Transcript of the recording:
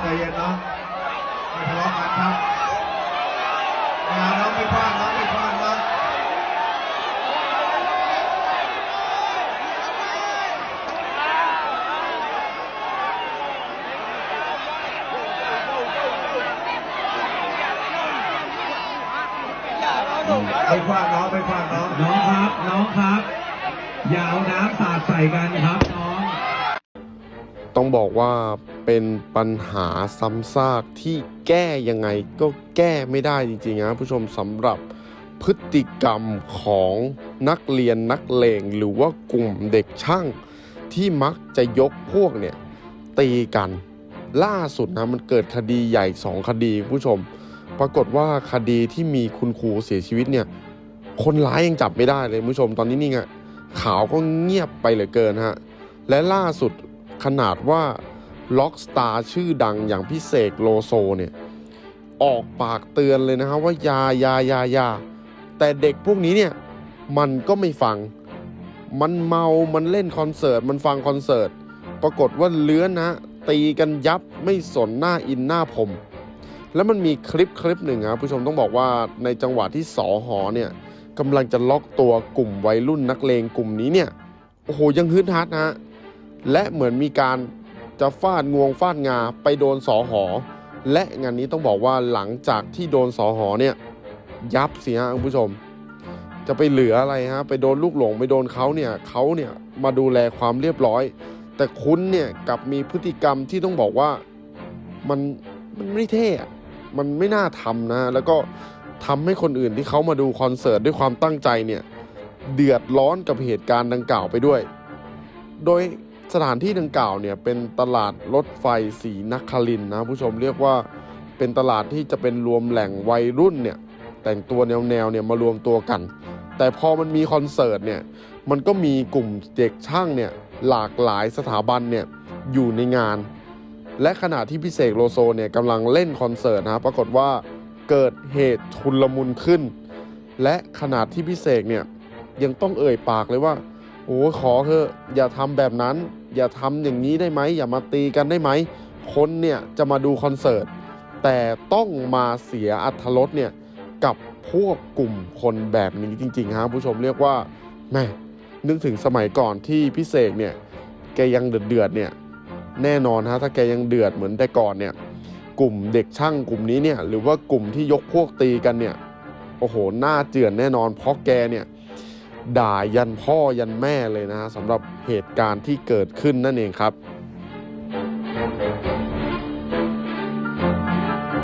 ใจเย็นนะไม่ทะเลาะกันครับมาน้องไม่พลาดน้องไม่พลาดนะไม่พลาดน้องไม่พลาดน้อง น้องครับ น้องครับ อย่าเอาน้ำสาดใส่กันครับ ต้องบอกว่าเป็นปัญหาซ้ำซากที่แก้ยังไงก็แก้ไม่ได้จริงๆนะผู้ชมสำหรับพฤติกรรมของนักเรียนนักเลงหรือว่ากลุ่มเด็กช่าง ที่มักจะยกพวกเนี่ยตีกันล่าสุดนะมันเกิดคดีใหญ่สองคดีผู้ชม ปรากฏว่าคดีที่มีคุณครูเสียชีวิตเนี่ยคนร้ายยังจับไม่ได้เลยผู้ชมตอนนี้นี่ไงข่าวก็เงียบไปเหลือเกินฮะและล่าสุด ขนาดว่าล็อกสตาร์ชื่อดังอย่างพี่เสกโลโซเนี่ย ออกปากเตือนเลยนะฮะว่ายายายายาแต่เด็กพวกนี้เนี่ยมันก็ไม่ฟัง มันเมา มันเล่นคอนเสิร์ต มันฟังคอนเสิร์ต ปรากฏว่าเลื้อนนะ ตีกันยับไม่สนหน้าอินหน้าผม แล้วมันมีคลิปคลิปหนึ่งครับผู้ชมต้องบอกว่าในจังหวะที่สอหอเนี่ยกำลังจะล็อกตัวกลุ่มวัยรุ่นนักเลงกลุ่มนี้เนี่ย โอ้โหยังฮึดฮัดนะ และเหมือนมีการจะฟาดงวงฟาดงาไปโดนสอหอ และงานนี้ต้องบอกว่าหลังจากที่โดนสอหอเนี่ยยับเสียคุณผู้ชม จะไปเหลืออะไรฮะไปโดนลูกหลงไปโดนเขาเนี่ยเขาเนี่ยมาดูแลความเรียบร้อย แต่คุณเนี่ยกลับมีพฤติกรรมที่ต้องบอกว่ามันมันไม่เท่มันไม่น่าทำนะ แล้วก็ทำให้คนอื่นที่เขามาดูคอนเสิร์ตด้วยความตั้งใจเนี่ยเดือดร้อนกับเหตุการณ์ดังกล่าวไปด้วย โดย สถานที่ดังกล่าวเนี่ยเป็นตลาดรถไฟสีนครินนะผู้ชมเรียกว่าเป็นตลาดที่จะเป็นรวมแหล่งวัยรุ่นเนี่ยแต่งตัวแนวๆเนี่ยมารวมตัวกัน แต่พอมันมีคอนเสิร์ตเนี่ยมันก็มีกลุ่มเด็กช่างเนี่ยหลากหลายสถาบันเนี่ยอยู่ในงาน และขณะที่พี่เสกโลโซเนี่ยกำลังเล่นคอนเสิร์ตนะปรากฏว่าเกิดเหตุชุลมุนขึ้น และขณะที่พี่เสกเนี่ยยังต้องเอ่ยปากเลยว่าโอ้ขอเถอะอย่าทำแบบนั้น อย่าทำอย่างนี้ได้ไหมอย่ามาตีกันได้ไหมคนเนี่ยจะมาดูคอนเสิร์ตแต่ต้องมาเสียอัธรสเนี่ยกับพวกกลุ่มคนแบบนี้จริงๆฮะผู้ชมเรียกว่าแม่นึกถึงสมัยก่อนที่พี่เสกเนี่ยแกยังเดือดเดือดเนี่ยแน่นอนฮะถ้าแกยังเดือดเหมือนแต่ก่อนเนี่ยกลุ่มเด็กช่างกลุ่มนี้เนี่ยหรือว่ากลุ่มที่ยกพวกตีกันเนี่ยโอ้โหหน้าเจือนแน่นอนเพราะแกเนี่ย ด่ายันพ่อยันแม่เลยนะฮะสำหรับเหตุการณ์ที่เกิดขึ้นนั่นเองครับ